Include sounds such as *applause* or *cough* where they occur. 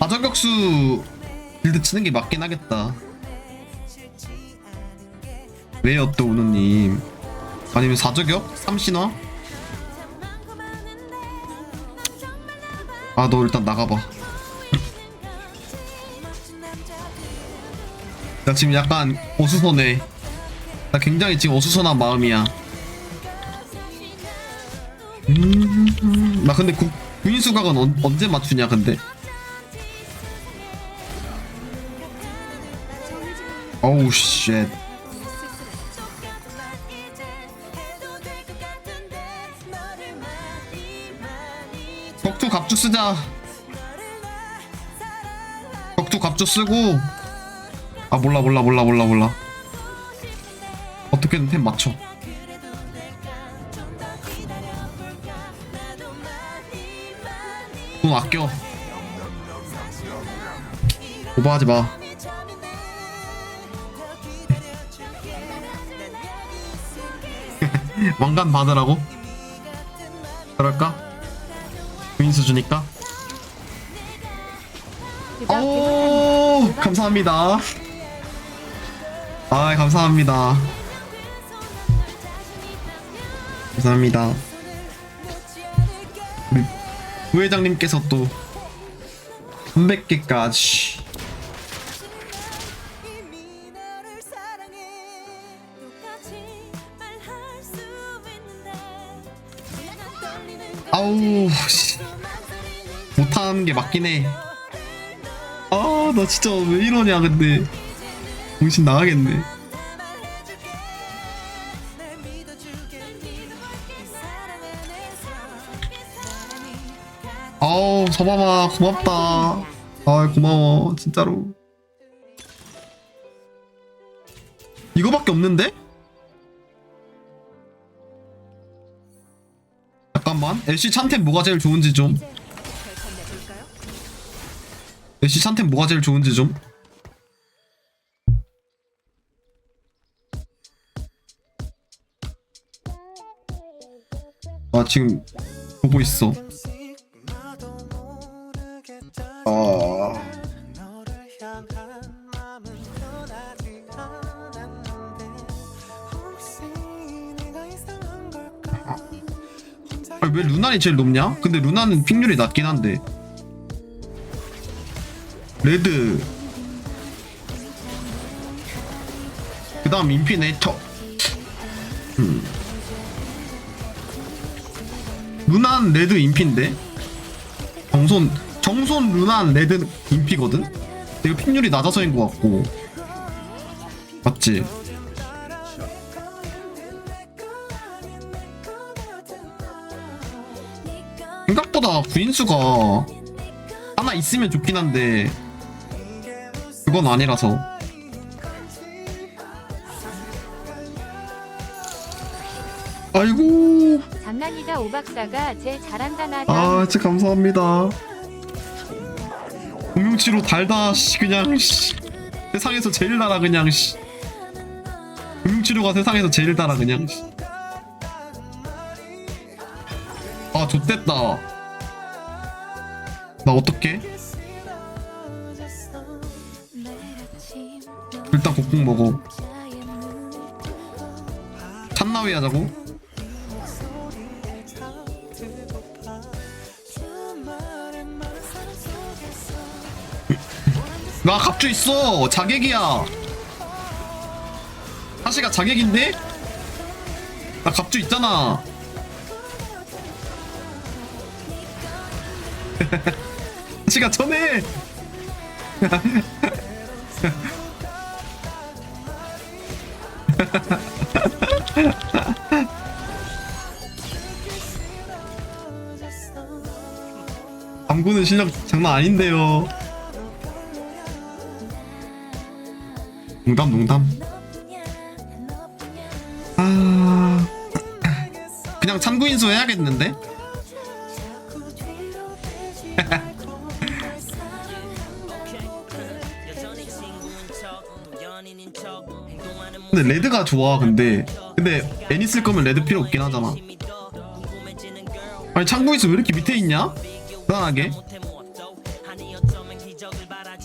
다저격수 빌드 치는 게 맞긴 하겠다. 왜요 또 우노님? 아니면 사저격? 삼신화? 아 너 일단 나가봐. 나 지금 약간 어수선해. 나 굉장히 지금 어수선한 마음이야. 음, 나 근데 구, 구인 수각은 언, 언제 맞추냐 근데? 어우 쉣. 격투 갑주 쓰자. 격투 갑주 쓰고. 아 몰라 몰라 몰라 몰라 몰라. 어떻게든 템 맞춰. 돈 아껴. 오버하지 마. *laughs* 왕관 받으라고? 그럴까? 부인수 주니까? 오 감사합니다. 아 감사합니다. 감사합니다. 우리 부회장님께서 또 300개까지 아우 씨 못하는 게 맞긴 해. 아 나 진짜 왜 이러냐 근데 정신 나가겠네. 아우 서봐봐 고맙다. 아 고마워 진짜로. 이거밖에 없는데? 잠깐만 애쉬 찬템 뭐가 제일 좋은지 좀. 애쉬 찬템 뭐가 제일 좋은지 좀. 아 지금 보고 있어. 아 아니, 왜 루난이 제일 높냐? 근데 루난은 픽률이 낮긴 한데 레드 그 다음 인피네이터 음. 루난 레드 인피인데 정손 정손 루난 레드 인피거든? 이거 픽률이 낮아서인 것 같고 맞지? 생각보다 구인수가 하나 있으면 좋긴 한데 그건 아니라서. 아이고. 장난이다 오박사가 제일 잘한다 나다. 아 진짜 감사합니다. 공룡치로 달다 씨 그냥 씨. 세상에서 제일 달아 그냥 씨. 공룡치료가 세상에서 제일 달아 그냥 씨. 좋댔다. 나 어떡해? 일단 곡국 먹어. 찬나위 하자고? *laughs* 나 갑주 있어. 자객이야. 사시가 자객인데? 나 갑주 있잖아 사시가 전해 담구는 실력 장난 아닌데요. 농담 농담. 아 그냥 참구인수 해야겠는데? 근데 레드가 좋아 근데. 근데 애니 쓸 거면 레드 필요 없긴 하잖아. 아니 참구인수 왜 이렇게 밑에 있냐? 불안하게